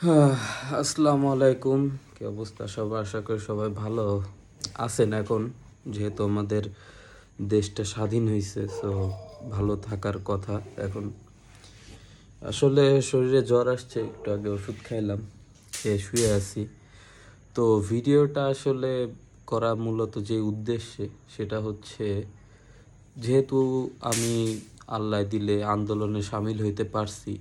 আসসালামু আলাইকুম। কি অবস্থা সবাই আশা করি সবাই ভালো আছেন এখন। যেহেতু আমাদের দেশটা স্বাধীন হয়েছে সো ভালো থাকার কথা এখন। আসলে শরীরে জ্বর আসছে, একটু আগে ওষুধ খাইলাম, খেয়ে শুয়ে আছি। তো ভিডিওটা আসলে করা মূলত যে উদ্দেশ্যে, সেটা হচ্ছে যেহেতু আমি আল্লাহ দিলে আন্দোলনে সামিল হইতে পারছি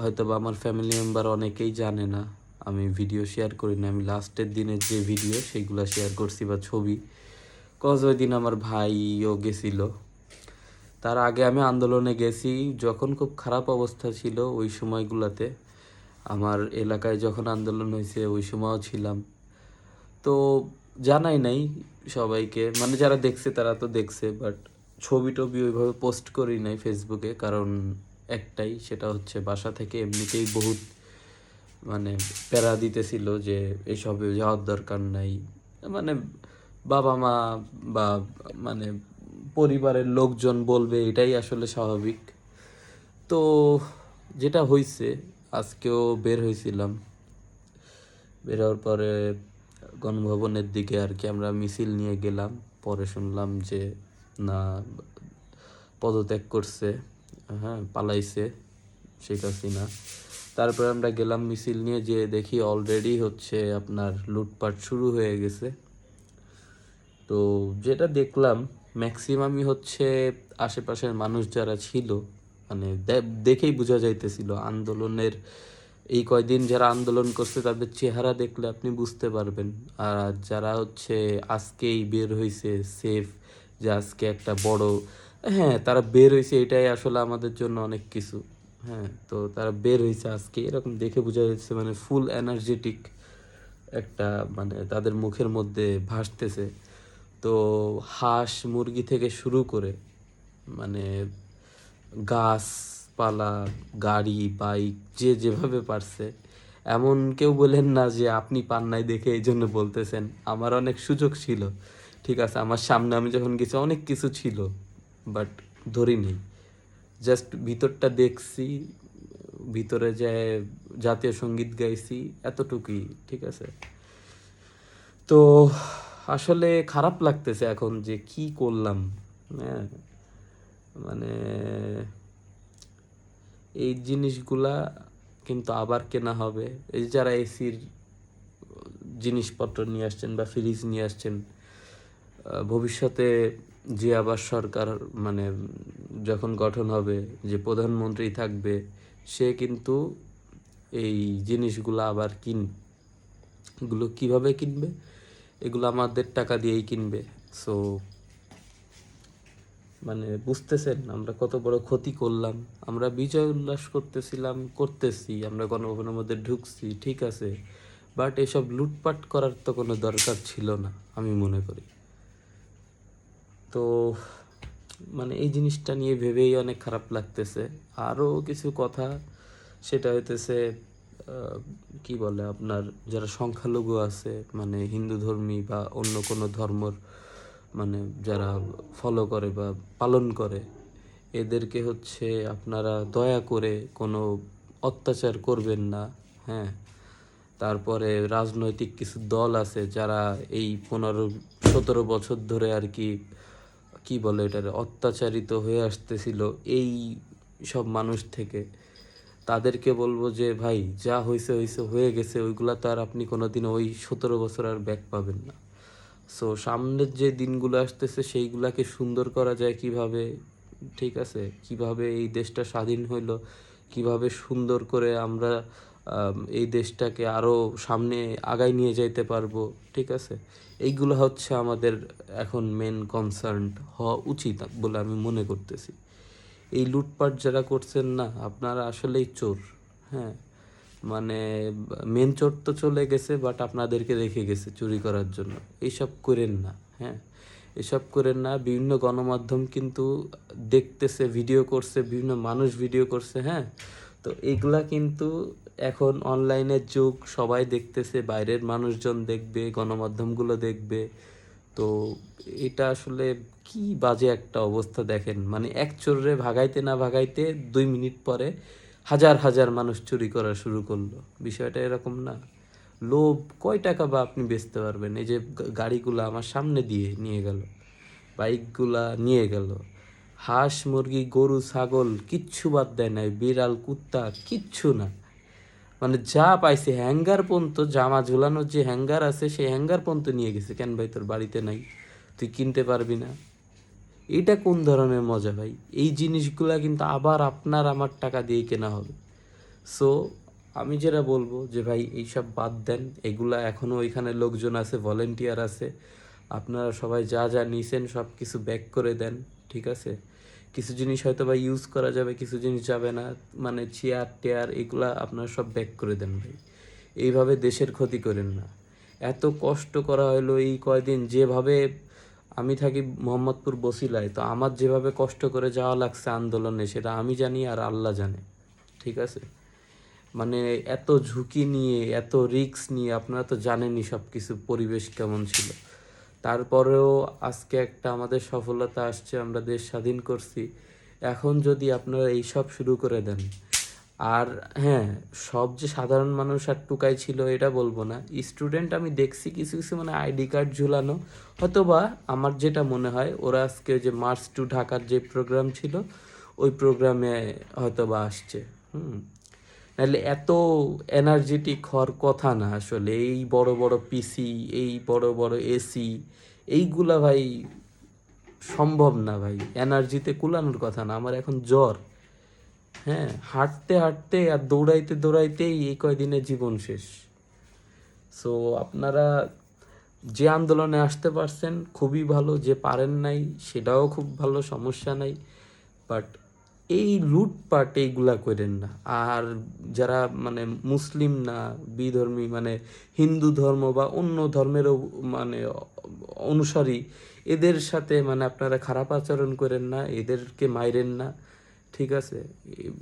হয়তো বা আমার ফ্যামিলি মেম্বার অনেকেই জানে না, আমি ভিডিও শেয়ার করি না। আমি লাস্টের দিনের যে ভিডিও সেইগুলো শেয়ার করছি বা ছবি। কজ ওই দিন আমার ভাইও গেছিল। তার আগে আমি আন্দোলনে গেছি, যখন খুব খারাপ অবস্থা ছিল ওই সময়গুলোতে। আমার এলাকায় যখন আন্দোলন হয়েছে, ওই সময়ও ছিলাম। তো জানাই নাই সবাইকে মানে যারা দেখছে তারা তো দেখছে বাট ছবি টবি ওইভাবে পোস্ট করি নাই ফেসবুকে কারণ একটাই, সেটা হচ্ছে বাসা থেকে এমনিতেই বহুত মানে প্যারা দিতেছিল যে এসবে যাওয়ার দরকার নাই। মানে বাবা মা বা মানে পরিবারের লোকজন বলবে এটাই আসলে স্বাভাবিক। তো যেটা হয়েছে আজকেও বের হয়েছিলাম বের হওয়ার পরে গণভবনের দিকে আর কি আমরা মিছিল নিয়ে গেলাম। পরে শুনলাম যে না, পদত্যাগ করছে। হ্যাঁ পালাইছে শেখ হাসিনা। তারপরে আমরা গেলাম মিছিল নিয়ে যে দেখি অলরেডি হচ্ছে আপনার লুটপাট শুরু হয়ে গেছে। তো যেটা দেখলাম ম্যাক্সিমামই হচ্ছে আশেপাশের মানুষ যারা ছিল মানে দেখেই বোঝা যাইতেছিল আন্দোলনের এই কয়দিন যারা আন্দোলন করছে, তাদের চেহারা দেখলে আপনি বুঝতে পারবেন। আর যারা হচ্ছে আজকেই বের হয়েছে সেফ যে আজকে একটা বড় হ্যাঁ তারা বের হয়েছে এটাই আসলে আমাদের জন্য অনেক কিছু। হ্যাঁ তো তারা বের হয়েছে আজকে। এরকম দেখে বোঝা যাচ্ছে মানে ফুল এনার্জেটিক একটা মানে তাদের মুখের মধ্যে ভাসতেছে। তো হাঁস মুরগি থেকে শুরু করে মানে গাছপালা, গাড়ি, বাইক, যে যেভাবে পারছে। এমন কেউ বলেন না যে আপনি পান নাই দেখে এই জন্য বলতেছেন। আমার অনেক সুযোগ ছিল। ঠিক আছে, আমার সামনে আমি যখন গেছি, অনেক কিছু ছিল। বাট ধরিনি। জাস্ট ভিতরটা দেখছি, ভিতরে যে জাতীয় সংগীত গাইছি, এতটুকুই, ঠিক আছে? তো আসলে খারাপ লাগতেছে এখন যে কি করলাম হ্যাঁ? মানে এই জিনিসগুলা কিন্তু আবার কেনা হবে। এই যারা এসির জিনিসপত্র নিয়ে আসছেন বা ফ্রিজ নিয়ে আসছেন ভবিষ্যতে যে আবার সরকার মানে যখন গঠন হবে, যে প্রধানমন্ত্রী থাকবে, সে কিন্তু এই জিনিসগুলো আবার কিন এগুলো কীভাবে কিনবে? এগুলো আমাদের টাকা দিয়েই কিনবে। সো মানে বুঝতেছেন, আমরা কত বড় ক্ষতি করলাম। আমরা বিজয় উল্লাস করতেছিলাম, করতেছি, আমরা গণভবনের মধ্যে ঢুকছি, ঠিক আছে। বাট এসব লুটপাট করার তো কোনো দরকার ছিল না, আমি মনে করি। তো মানে এই জিনিসটা নিয়ে ভেবেই অনেক খারাপ লাগতেছে। আরও কিছু কথা, সেটা হইতেছে কি বলে আপনার, যারা সংখ্যালঘু আছে মানে হিন্দু ধর্মী বা অন্য কোনো ধর্মর মানে যারা ফলো করে বা পালন করে, এদেরকে হচ্ছে আপনারা দয়া করে কোনো অত্যাচার করবেন না হ্যাঁ। তারপরে রাজনৈতিক কিছু দল আছে, যারা এই পনেরো, সতেরো বছর ধরে আর কি কি বলে এটার, অত্যাচারিত হয়ে আসতেছিল এই সব মানুষ থেকে। তাদেরকে বলব যে, ভাই, যা হয়েছে হয়েছে হয়ে গেছে, ওইগুলা তো আর আপনি কোনোদিন ওই সতেরো বছর আর ব্যাক পাবেন না। সো সামনের যে দিনগুলো আসতেছে, সেইগুলাকে সুন্দর করা যায় কীভাবে? ঠিক আছে, কীভাবে এই দেশটা স্বাধীন হইল? কীভাবে সুন্দর করে আমরা এই দেশটাকে আরও সামনে আগায় নিয়ে যাইতে পারব? ঠিক আছে? এইগুলো হচ্ছে আমাদের এখন মেন কনসার্ন হওয়া উচিত বলে আমি মনে করতেছি। এই লুটপাট যারা করছেন না, আপনারা আসলেই চোর হ্যাঁ? মানে মেন চোর তো চলে গেছে বাট আপনাদেরকে রেখে গেছে চুরি করার জন্য। এইসব করেন না হ্যাঁ? এসব করেন না, বিভিন্ন গণমাধ্যম কিন্তু দেখতেছে ভিডিও করছে, বিভিন্ন মানুষ ভিডিও করছে হ্যাঁ? তো এগুলা কিন্তু এখন অনলাইনের যুগ, সবাই দেখতেছে, বাইরের মানুষজন দেখবে, গণমাধ্যমগুলো দেখবে। তো এটা আসলে কি বাজে একটা অবস্থা দেখেন। মানে এক চোররে ভাগাইতে না ভাগাইতে দুই মিনিট পরে হাজার হাজার মানুষ চুরি করা শুরু করল। বিষয়টা এরকম না। লোভ, কয় টাকা বা আপনি বেচতে পারবেন? এই যে গাড়িগুলো আমার সামনে দিয়ে নিয়ে গেল, বাইকগুলা নিয়ে গেল। হাঁস, মুরগি, গরু, ছাগল কিচ্ছু বাদ দেয় নাই, বিড়াল, কুত্তা কিচ্ছু না মানে যা পাইছে, হ্যাঙ্গার পর্যন্ত জামা ঝুলানোর যে হ্যাঙ্গার আছে, সেই হ্যাঙ্গার পর্যন্ত নিয়ে গেছে। কেন ভাই, তোর বাড়িতে নাই? তুই কিনতে পারবি না। এটা কোন ধরনের মজা ভাই? এই জিনিসগুলা কিন্তু আবার আপনার আমার টাকা দিয়ে কেনা হবে। সো আমি যেটা বলব যে ভাই, এইসব বাদ দেন। এগুলা এখনও ওইখানে লোকজন আছে ভলেন্টিয়ার আছে। আপনারা সবাই যা যা নিছেন সব কিছু ব্যাক করে দেন। ঠিক আছে? কিছু জিনিস হয়তো বা ইউজ করা যাবে, কিছু জিনিস যাবে না। মানে চেয়ার টেয়ার এগুলা আপনারা সব ব্যাক করে দেন ভাই। এইভাবে দেশের ক্ষতি করেন না। এত কষ্ট করা হলো এই কয়দিন, যেভাবে আমি থাকি মোহাম্মদপুর বসিলায়, তো আমার যেভাবে কষ্ট করে যাওয়া লাগছে আন্দোলনে, সেটা আমি জানি আর আল্লাহ জানে। ঠিক আছে? মানে এত ঝুঁকি নিয়ে, এত রিস্ক নিয়ে, আপনারা তো জানেনই সব কিছু পরিবেশ কেমন ছিল। তারপরেও আজকে একটা আমাদের সফলতা আসছে, আমরা দেশ স্বাধীন করছি। এখন যদি আপনারা এই সব শুরু করে দেন, আর হ্যাঁ সব যে সাধারণ মানুষ আর টুকাই ছিল এটা বলব না। স্টুডেন্ট আমি দেখছি কিছু কিছু মানে আইডি কার্ড ঝুলানো, হয়তোবা আমার যেটা মনে হয়, ওরা আজকে যে মার্চ টু ঢাকার যে প্রোগ্রাম ছিল, ওই প্রোগ্রামে হয়তোবা আসছে। হুম। নাহলে এত এনার্জেটিক হওয়ার কথা না আসলে। এই বড় বড় পিসি এই বড় বড় এসি এইগুলা ভাই সম্ভব না ভাই। এনার্জিতে কুলানোর কথা না, আমার এখন জ্বর। হ্যাঁ হাঁটতে হাঁটতে আর দৌড়াইতে দৌড়াইতেই এই কয়দিনে জীবন শেষ। সো আপনারা যে আন্দোলনে আসতে পারছেন, খুবই ভালো, যে পারেন নাই, সেটাও খুব ভালো, সমস্যা নাই। বাট এই লুটপাট এইগুলা করেন না। আর যারা মানে মুসলিম না, বিধর্মী মানে হিন্দু ধর্ম বা অন্য ধর্মেরও মানে অনুসারী, এদের সাথে মানে আপনারা খারাপ আচরণ করেন না, এদেরকে মাইরেন না, ঠিক আছে?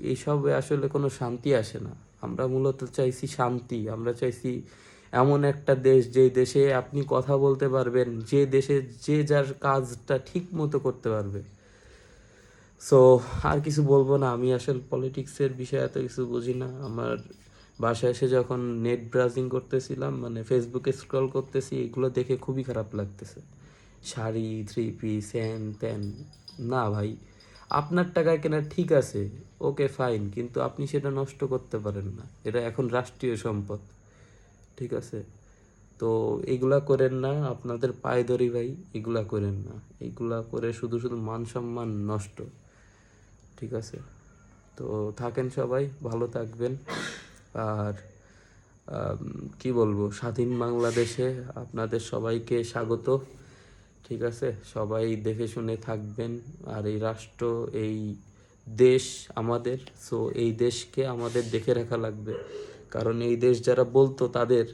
এইসবে আসলে কোনো শান্তি আসে না। আমরা মূলত চাইছি শান্তি, আমরা চাইছি এমন একটা দেশ যে দেশে আপনি কথা বলতে পারবেন, যে দেশে যে যার কাজটা ঠিক মতো করতে পারবে। সো আর কিছু বলব না, আমি আসলে পলিটিক্সের বিষয়ে এত কিছু বুঝি না। আমার বাসায় এসে যখন নেট ব্রাউজিং করতেছিলাম মানে ফেসবুকে স্ক্রল করতেছি, এগুলো দেখে খুবই খারাপ লাগতেছে। শাড়ি থ্রি পিস হ্যান ত্যান না ভাই, আপনার টাকায় কেনা ঠিক আছে ওকে ফাইন কিন্তু আপনি সেটা নষ্ট করতে পারেন না। এটা এখন রাষ্ট্রীয় সম্পদ, ঠিক আছে? তো এগুলা করেন না, আপনাদের পায়ে ধরি ভাই, এগুলা করেন না। এগুলা করে শুধু শুধু মান সম্মান নষ্ট। ঠিক আছে? তো থাকেন সবাই, ভালো থাকবেন। আর কি বলব? স্বাধীন বাংলাদেশে আপনাদের সবাইকে স্বাগত, ঠিক আছে? সবাই দেখে শুনে থাকবেন। আর এই রাষ্ট্র, এই দেশ আমাদের সো এই দেশকে আমাদের দেখে রাখা লাগবে। কারণ এই দেশ যারা বলতো তাদের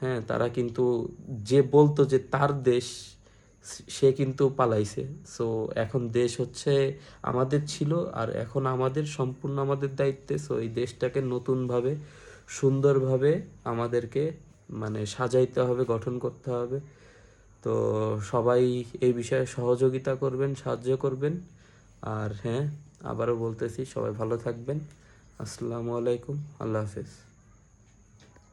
হ্যাঁ তারা কিন্তু যে বলতো যে তার দেশ সে কিন্তু পালাইছে। সো এখন দেশ হচ্ছে আমাদের ছিল আর এখন আমাদের, সম্পূর্ণ আমাদের দায়িত্বে। সো এই দেশটাকে নতুনভাবে, সুন্দরভাবে আমাদেরকে মানে সাজাইতে হবে, গঠন করতে হবে। তো সবাই এই বিষয়ে সহযোগিতা করবেন, সাহায্য করবেন। আর হ্যাঁ আবারও বলতেছি, সবাই ভালো থাকবেন। আসসালামু আলাইকুম, আল্লাহ হাফেজ।